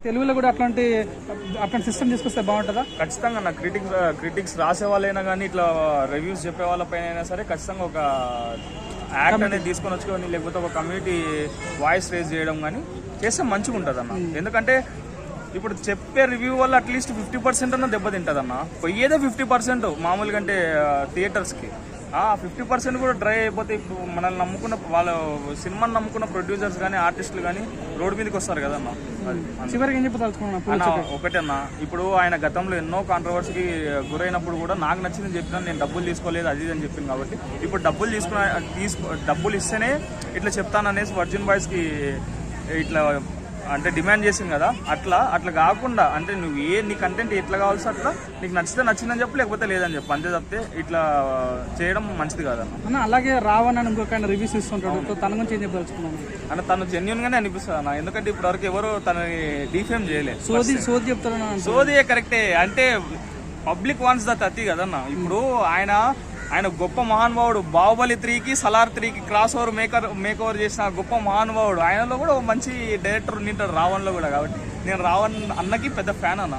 తెలుగులో కూడా అట్లాంటి అట్లాంటి సిస్టమ్ తీసుకొస్తే బాగుంటుందా? ఖచ్చితంగా నా క్రిటిక్స్ క్రిటిక్స్ రాసే వాళ్ళైనా కానీ ఇట్లా రివ్యూస్ చెప్పే వాళ్ళపైన అయినా సరే ఖచ్చితంగా ఒక యాక్ట్ అనేది తీసుకొని వచ్చుకొని లేకపోతే ఒక కమ్యూనిటీ వాయిస్ రేజ్ చేయడం కానీ చేస్తే మంచిగా ఉంటుంది అన్న ఎందుకంటే ఇప్పుడు చెప్పే రివ్యూ వల్ల అట్లీస్ట్ ఫిఫ్టీ పర్సెంట్ అన్న దెబ్బతింటుంది అన్న పోయేదే ఫిఫ్టీ పర్సెంట్ మామూలుగా అంటే థియేటర్స్కి ఆ ఫిఫ్టీ పర్సెంట్ కూడా డ్రై అయిపోతే ఇప్పుడు మనల్ని నమ్ముకున్న వాళ్ళ సినిమాని నమ్ముకున్న ప్రొడ్యూసర్స్ కానీ ఆర్టిస్టులు కానీ రోడ్డు మీదకి వస్తారు కదన్న. చివరికి ఏం చెప్పదలుచుకున్నాను అన్న ఇప్పుడు ఆయన గతంలో ఎన్నో కాంట్రవర్సీకి గురైనప్పుడు కూడా నాకు నచ్చింది చెప్పినా నేను డబ్బులు తీసుకోలేదు అది అని చెప్పింది కాబట్టి. ఇప్పుడు డబ్బులు తీసుకున్న తీసుకో డబ్బులు ఇస్తేనే ఇట్లా చెప్తాను అనేసి వర్జిన్ బాయ్స్కి ఇట్లా అంటే డిమాండ్ చేసింది కదా అట్లా అట్లా కాకుండా అంటే నువ్వు ఏ నీ కంటెంట్ ఎట్లా కావాల్సి అట్లా నీకు నచ్చితే నచ్చిందని చెప్పు లేకపోతే లేదని చెప్పు. అంతే తప్పితే ఇట్లా చేయడం మంచిది కాదన్న. అన్న అలాగే రావణ్ అని ఇంకొక ఆయన రివ్యూస్ ఇస్తుంటాడు. తన గురించి ఏం చెప్పదలుచుకున్నాను అంటే తను జెన్యున్ గానే అనిపిస్తుంది అన్న ఎందుకంటే ఇప్పటివరకు ఎవరు తనని డిఫేమ్ చేయలేదు సోది సోది చెప్తాడు సోదియే కరెక్టే అంటే పబ్లిక్ వాన్స్ ద తత్తి కదన్న. ఇప్పుడు ఆయన ఆయన గొప్ప మహానుభావుడు. బాహుబలి త్రీకి సలార్ త్రీకి cross over maker make over చేసిన గొప్ప మహానుభావుడు. ఆయనలో కూడా మంచి డైరెక్టర్ ఉండింటాడు రావణ్లో కూడా కాబట్టి. నేను రావణ్ అన్నకి పెద్ద ఫ్యాన్ అన్న.